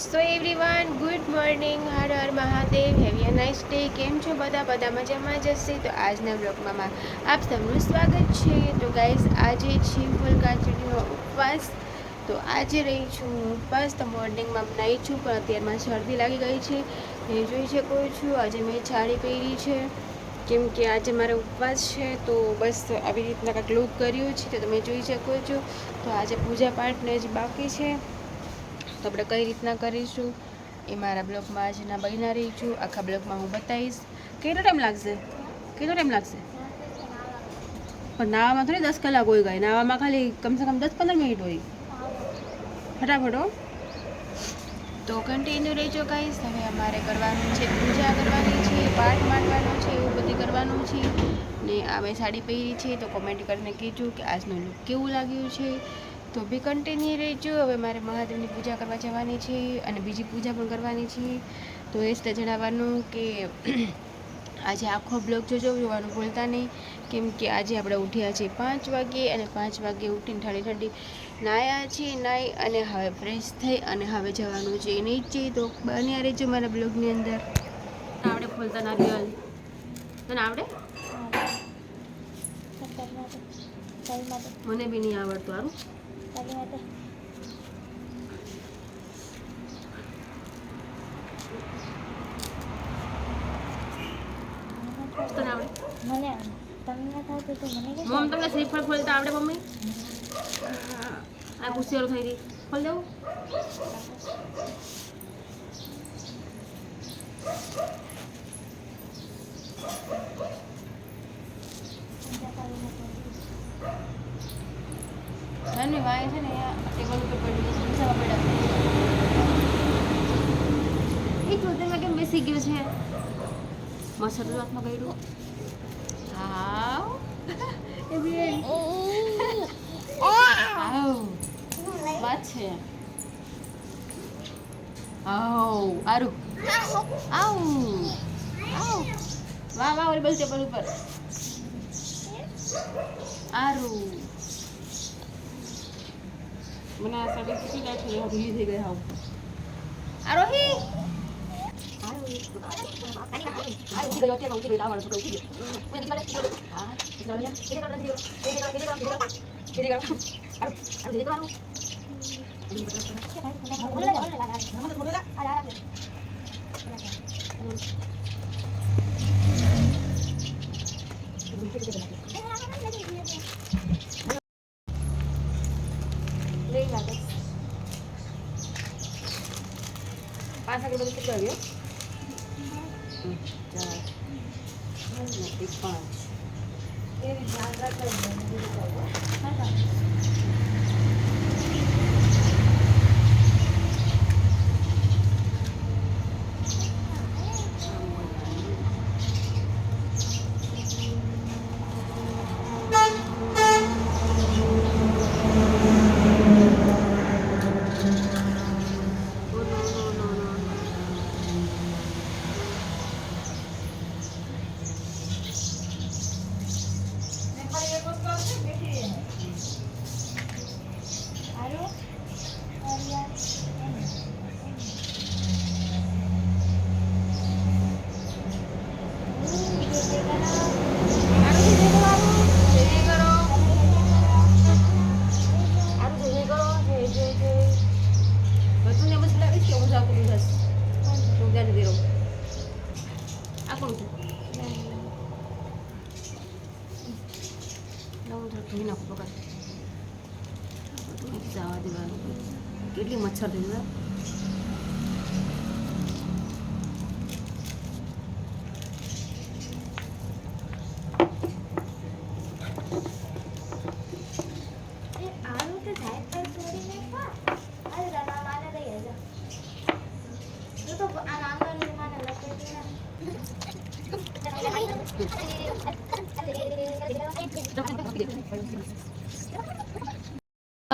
So everyone good morning Har Har Mahadev have a nice day કેમ છો બધા? બધા મજામાં જ હશે? તો આજના બ્લોગમાં આપ સૌનું સ્વાગત છે. તો ગાઈઝ આજે છે ફૂલકાચડીનો ઉપવાસ. તો આજે રહી છું હું ઉપવાસ. તો મોર્નિંગમાં બનાવી છું, પણ અત્યારમાં શરદી લાગી ગઈ છે. એ જોઈ શકો છું, આજે મેં સાડી પહેરી છે. કેમ કે આજે મારો ઉપવાસ છે, તો બસ આવી રીતના કંઈક લુક કર્યું છે. તો તમે જોઈ શકો છો. તો આજે પૂજા પાઠને જ બાકી છે. તો આપણે કઈ રીતના કરીશું? એ મારા બ્લોગમાં આજના બન્યા રહી છું આખા બ્લોગમાં હું બતાવીશ. કેટલો ટાઈમ લાગશે? કેટલો ટાઈમ લાગશે? પણ નાવામાં થોડી દસ કલાક હોય ગઈ નાવામાં ખાલી કમસે કમ દસ પંદર મિનિટ હોય. ફટાફટ તો કન્ટિન્યુ રહેજો ગાઈસ. હવે અમારે કરવાનું છે પૂજા કરવાની છે, પાઠ માંડવાનો છે, એવું બધું કરવાનું છે. ને આ મેં સાડી પહેરી છે, તો કોમેન્ટ કરીને કહેજો કે આજનું લુક કેવું લાગ્યું છે. તો બી કન્ટિન્યુ રહેજો. હવે મારે મહાદેવની પૂજા કરવા જવાની છે અને બીજી પૂજા પણ કરવાની છે. તો એ જ જણાવવાનું કે આજે આખો બ્લોગ જોજો જોવાનું ભૂલતા નહીં. કેમ કે આજે આપણે ઉઠ્યા છીએ પાંચ વાગે અને પાંચ વાગે ઉઠીને ઠંડી ઠંડી નાયા છીએ નાહી અને હવે ફ્રેશ થઈ અને હવે જવાનું છે નીચે. તો બન્યા રહેજો મારા બ્લોગની અંદર. આવડે ફૂલતા નારિયેલ તને આવડે? મને બી નહીં આવડતું સારું તને આવડે મને તમને થતું તો મને કે મમ તમને શ્રીફળ ખોલતા આવડે મમ્મી આ કુશિયારો થઈ રહી ખોલ દેવું નાની વાય છે ને અહીંયા ટેબલ ઉપર પડી ગઈ છે પૂછાવા પડ્યા એ જોતેમાં કેમ બેસી ગયો છે મસર હાથમાં કર્યું હાવ એ બેન હાવ વાત છે આવ આરું આવ આવ વાહ વાહ ઓલી બાજુ ટેબલ ઉપર આરું મને આ સાડી કેટલી લાગી હું ઢીલી થઈ ગઈ હાવ આરોહી પાંચ આગળ বলতে পারবে চার পাঁচ। এর জায়গাটা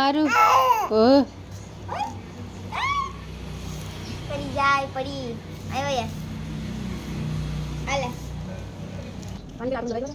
મારું. ઓહ. પડી જાય પડી. આવ્યો યાર. આલે પાણી આપી દો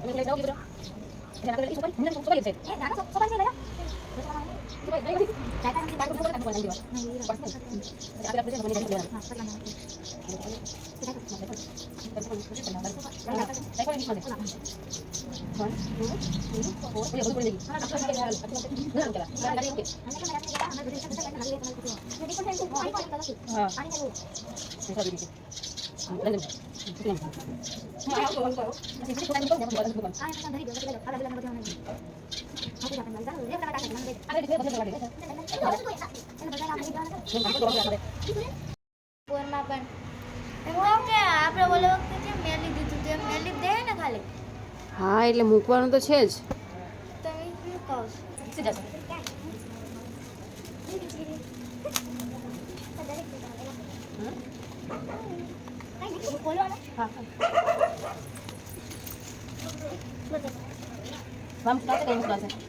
Ini kita jauh gitu kalau bilang પોરમાં પણ એમ કહું કે આપણે ઓલો વખતે જેમ મેલી દીધું તેમ મેલી દે ને ખાલી હા એટલે મૂકવાનું તો છે જ તમે શું કહો છો? Vamos,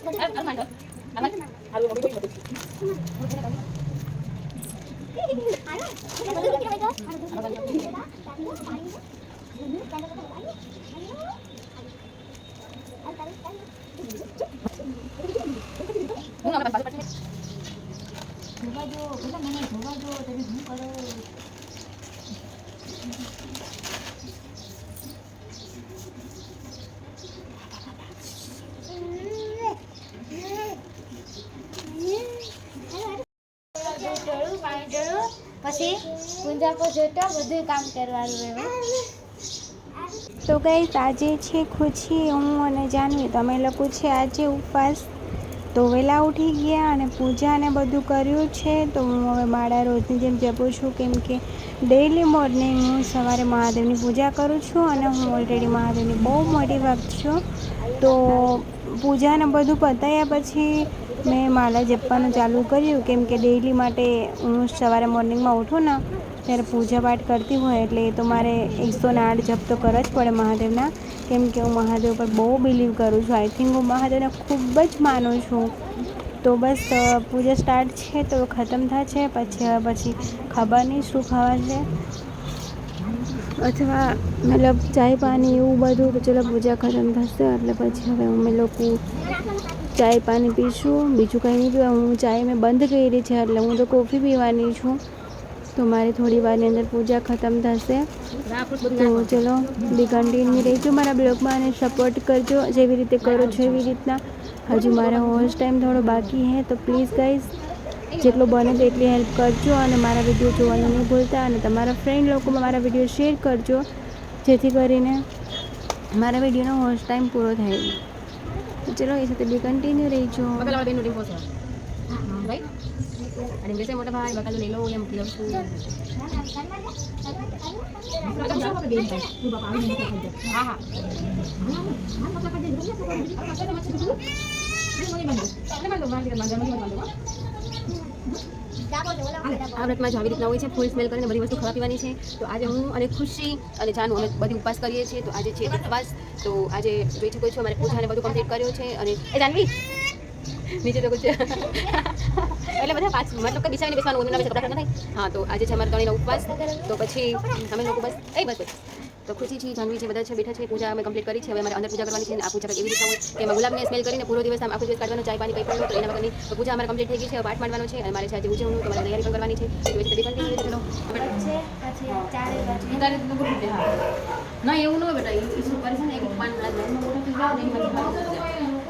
Halo, Armando. Halo, mau bikin mobil. Bunga apa? Bunga jo, bunga mana? Bunga jo, tapi bunga kalau Punja જોતા બધું કામ કરવાનું એમાં. તો ગઈ આજે છે ખુશી હું અને જાનવી. તમે લોકો છે આજે ઉપવાસ. તો વહેલા ઉઠી ગયા અને પૂજા ને બધું કર્યું છે. તો હું હવે મારા રોજની જેમ જપું છું, કેમ કે ડેઈલી મોર્નિંગ હું સવારે મહાદેવની પૂજા કરું છું અને હું ઓલરેડી મહાદેવની બહુ મોટી ભક્ત છું. તો પૂજા ને બધું પતાવ્યા પછી મેં માલા જપવાનું ચાલુ કર્યું, કેમ કે ડેઈલી માટે હું સવારે મોર્નિંગમાં ઉઠું ને ત્યારે પૂજા પાઠ કરતી હોય એટલે એ તો મારે એકસો ને આઠ જપ તો કરવો જ પડે મહાદેવના. કેમ કે હું મહાદેવ પર બહુ બિલીવ કરું છું. આઈ થિંક હું મહાદેવને ખૂબ જ માનું છું. તો બસ પૂજા સ્ટાર્ટ છે તો ખતમ થાય છે પછી પછી ખબર નહીં શું ખાવા છે. અથવા મતલબ ચાય પાણી એવું બધું ચલો પૂજા ખતમ થશે એટલે પછી હવે અમે લોકો ચાય પાણી પીશું. બીજું કંઈ નહીં પીવા હું ચાય મેં બંધ કરી છે એટલે હું તો કોફી પીવાની છું. તો મારી થોડી વારની અંદર પૂજા ખતમ થશે. તો ચલો બી કન્ટિન્યુ રહેજો મારા બ્લોગમાં અને સપોર્ટ કરજો. જેવી રીતે કરો છો એવી રીતના. હજુ મારા હોસ્ટ ટાઈમ થોડો બાકી હે, તો પ્લીઝ ગાઈઝ જેટલો બને તેટલી હેલ્પ કરજો અને મારા વીડિયો જોવાનું નહીં ભૂલતા અને તમારા ફ્રેન્ડ લોકોમાં મારા વીડિયો શેર કરજો. જેથી કરીને મારા વિડીયોનો હોસ્ટ ટાઈમ પૂરો થાય. તો ચલો, એ સાથે બી કન્ટિન્યુ રહેજો Bakal awal din po sir. Right? લો એમ. ડાબો છે ઓલા ડાબો આ વ્રતમાં આવી રીતના હોય છે, ફૂલ સ્મેલ કરીને બધી વસ્તુ ખાવા પીવાની છે, તો આજે હું અને ખુશી અને જાનું અમે બધી ઉપવાસ કરીએ છીએ તો આજે છે ઉપવાસ તો આજે જોઈ શકો છો, અમારે પૂજાને બધું કમ્પ્લીટ કર્યો છે અને એ જાનવી, નીચે તો કુછ એટલે બધા પાંચ મતલબ કે બિસાઈને બેસવાનું ઓનું ના બેસે થાય. હા તો આજે છે અમારા ત્રણેયનો ઉપવાસ. તો પછી અમે લોકો બસ એ બસ તો ખુશી છે જાનવી છે બધા છે બેઠા છે પૂજા અમે કમ્પ્લીટ કરી છે. હવે અમારે અંદર પૂજા કરવાની છે અને આ પૂજા એવી રીતે હોય કે એમાં ગુલાબને સ્મેલ કરીને પૂરો દિવસ આમ આખો દિવસ કાઢવાનો ચાય પાણી કંઈ પણ તો એના વગરની પૂજા અમારે કમ્પ્લીટ થઈ ગઈ છે. પાઠ માંડવાનો છે. અને મારે છે આજે ઉજવણું તમારે તૈયારી પણ કરવાની છે. તો એ કન્ટિન્યુ છે. ચલો ના એવું ન બેટા. એ શું કરે છે ને એક પાન મોટો ને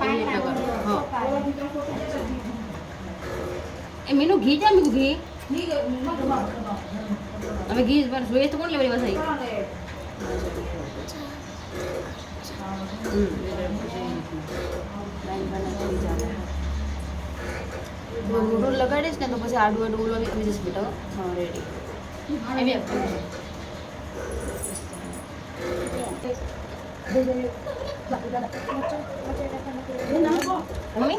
પાણી હા. એ મેનુ ઘી જા મીઠું ઘી? હવે ઘી પર જોઈએ તો કોણ લેવડી વસાઈ મોટું લગાડીશ ને તો પછી આડું આડું ઓલું આવી જશે બેટા હા. રેડી એવી mummy?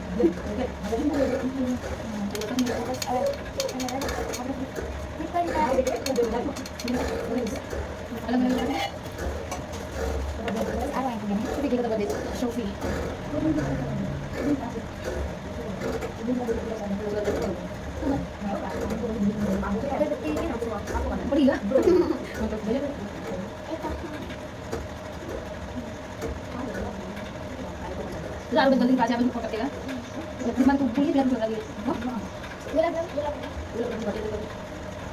Lalu bentuk kaca bentuk kotak ya. Cuman tubuhnya biar berkali. Gelap, gelap, gelap. Gelap, gelap, gelap.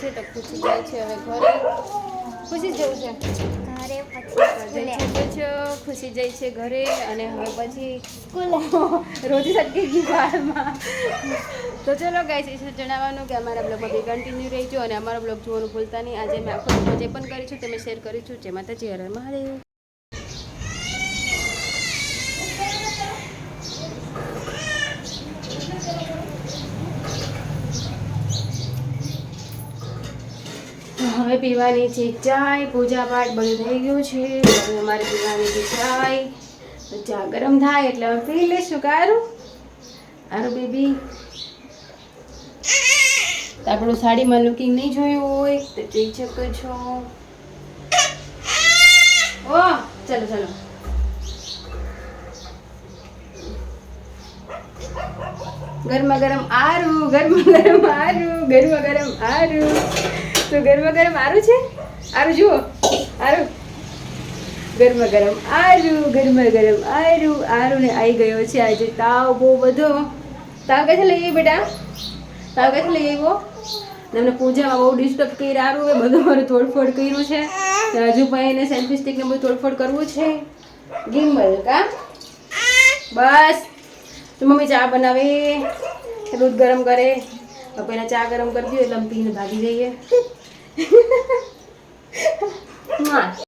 છે તો ખુશી જાય છે હવે ઘરે. ખુશી જવું છે. ઘરે ખુશી જાય છે ઘરે અને હવે પછી સ્કૂલે. રોજ સટકી ગઈ બારમાં તો ચલો ગાઈસ એ છે જણાવવાનું કે અમારા બ્લોગ બધી કન્ટિન્યુ રહેજો અને અમારો બ્લોગ જોવાનું ભૂલતા નહીં. આજે મેં આખો જે પણ કરી છું તે મેં શેર કરીશું જે માતાજી હર મહાદેવ. હવે પીવાની છે ચાય પૂજા પાઠ બધું થઈ ગયું છે. હવે અમારે પીવાની છે ચાય. ચા ગરમ થાય એટલે અમે પી લઈશું કારું આરું બેબી. આપણું સાડીમાં લુકિંગ નહીં જોયું હોય, તો જોઈ શકો છો ઓ, ચલો ચલો. ગરમા ગરમ આરું ગરમા ગરમ આરું ગરમા ગરમ આરું તો ગરમા ગરમ આરું છે? આરું જુઓ. આરું. ગરમા ગરમ આરું, ગરમા ગરમ આરું. આરું ને આવી ગયો છે આજે તાવ બહુ બધો. તાવ ક્યાંથી લઈ આવી બેટા? તાવ ક્યાંથી લઈ આવ્યો? તમને પૂજામાં બહુ ડિસ્ટર્બ કરી સારું એ બધું મારું તોડફોડ કર્યું છે. હજુ પણ એને સેલ્ફી સ્ટિકને બધું તોડફોડ કરવું છે. ગિમ્બલ કા? બસ. તો મમ્મી ચા બનાવે. દૂધ ગરમ કરે. તો પહેલાં ચા ગરમ કરી દઈએ એટલે પીને ભાગી જઈએ.